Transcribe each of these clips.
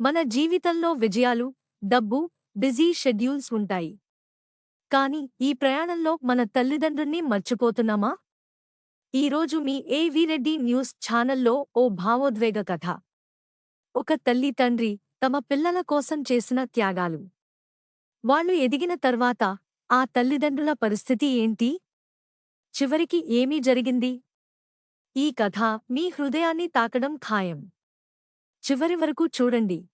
మన జీవితంలో విజయాలు డబ్బు బిజీ షెడ్యూల్స్ ఉంటాయి. కాని ఈ ప్రయాణంలో మన తల్లిదండ్రుల్ని మర్చిపోతున్నామా? ఈరోజు మీ ఏవి రెడ్డి న్యూస్ ఛానల్లో ఓ భావోద్వేగ కథ. ఒక తల్లి తండ్రి తమ పిల్లల కోసం చేసిన త్యాగాలు. వాళ్ళు ఎదిగిన తర్వాత ఆ తల్లిదండ్రుల పరిస్థితి ఏంటి? చివరికి ఏమీ జరిగింది? ఈ కథ మీ హృదయాన్ని తాకడం ఖాయం. చివరి వరకు చూడండి.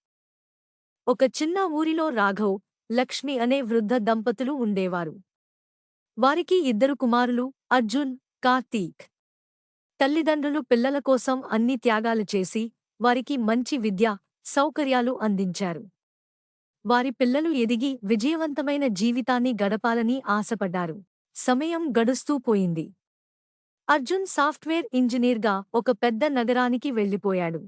ఒక చిన్న ఊరిలో రాఘవ్ లక్ష్మి అనే వృద్ధ దంపతులు ఉండేవారు. వారికి ఇద్దరు కుమారులు అర్జున్ కార్తీక్. తల్లిదండ్రులు పిల్లల కోసం అన్ని త్యాగాలు చేసి వారికి మంచి విద్య సౌకర్యాలు అందించారు. వారి పిల్లలు ఎదిగి విజయవంతమైన జీవితాన్ని గడపాలని ఆశపడ్డారు. సమయం గడుస్తూ పోయింది. అర్జున్ సాఫ్ట్వేర్ ఇంజనీర్గా ఒక పెద్ద నగరానికి వెళ్ళిపోయాడు.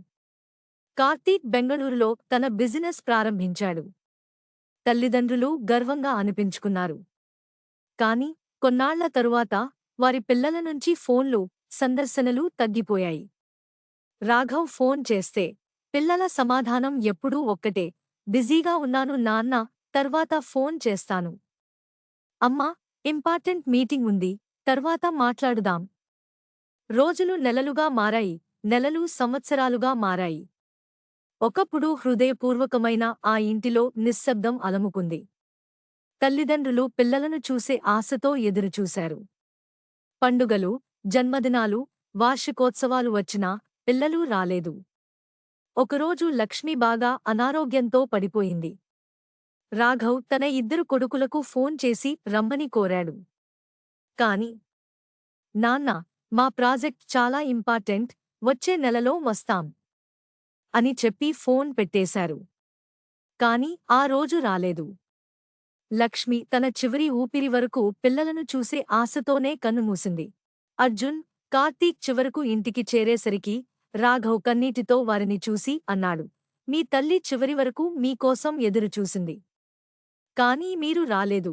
కార్తీక్ బెంగళూరులో తన బిజినెస్ ప్రారంభించాడు. తల్లిదండ్రులు గర్వంగా అనిపించుకున్నారు. కాని కొన్నాళ్ళ తరువాత వారి పిల్లల నుంచి ఫోన్లు సందర్శనలు తగ్గిపోయాయి. రాఘవ్ ఫోన్ చేస్తే పిల్లల సమాధానం ఎప్పుడూ ఒక్కటే. బిజీగా ఉన్నాను నాన్న తర్వాత ఫోన్ చేస్తాను. అమ్మా ఇంపార్టెంట్ మీటింగ్ ఉంది తర్వాత మాట్లాడుదాం. రోజులు నెలలుగా మారాయి నెలలు సంవత్సరాలుగా మారాయి. ఒకప్పుడు హృదయపూర్వకమైన ఆ ఇంటిలో నిశ్శబ్దం అలముకుంది. తల్లిదండ్రులు పిల్లలను చూసే ఆశతో ఎదురుచూశారు. పండుగలు జన్మదినాలు వార్షికోత్సవాలు వచ్చినా పిల్లలు రాలేదు. ఒకరోజు లక్ష్మి బాగా అనారోగ్యంతో పడిపోయింది. రాఘవ్ తన ఇద్దరు కొడుకులకు ఫోన్ చేసి రమ్మని కోరాడు. కాని నాన్న మా ప్రాజెక్ట్ చాలా ఇంపార్టెంట్ వచ్చే నెలలో వస్తాం. అని చెప్పి ఫోన్ పెట్టేశారు. కాని ఆ రోజు రాలేదు. లక్ష్మి తన చివరి ఊపిరి వరకు పిల్లలను చూసే ఆశతోనే కన్నుమూసింది అర్జున్ కార్తీక్ చివరకు ఇంటికి చేరేసరికి రాఘవ్ కన్నీటితో వారిని చూసి అన్నాడు మీ తల్లి చివరి వరకు మీకోసం ఎదురుచూసింది కానీ మీరు రాలేదు.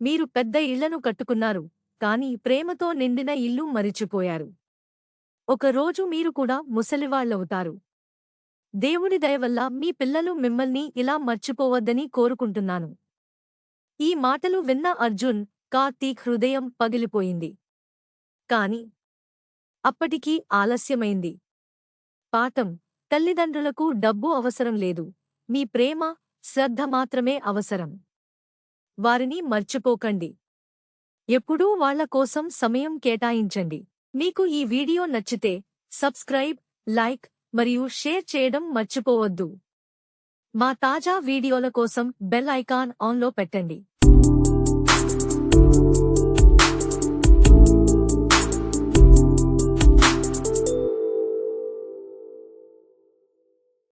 మీరు పెద్ద ఇళ్ళను కట్టుకున్నారు. కాని ప్రేమతో నిండిన ఇల్లు మరిచిపోయారు. ఒకరోజు మీరు కూడా ముసలివాళ్ళవుతారు దేవుడి దయవల్ల మీ పిల్లలు మిమ్మల్ని ఇలా మర్చిపోవద్దని కోరుకుంటున్నాను. ఈ మాటలు విన్న అర్జున్ కార్తీక్ హృదయం పగిలిపోయింది. కాని అప్పటికీ ఆలస్యమైంది. పాఠం తల్లిదండ్రులకు డబ్బు అవసరం లేదు. మీ ప్రేమ శ్రద్ధ మాత్రమే అవసరం. వారిని మర్చిపోకండి. ఎప్పుడూ వాళ్ళ కోసం సమయం కేటాయించండి. మీకు ఈ వీడియో నచ్చితే సబ్స్క్రైబ్ లైక్ మరియు షేర్ చేయడం మర్చిపోవద్దు. మా తాజా వీడియోల కోసం బెల్ ఐకాన్ ఆన్లో పెట్టండి.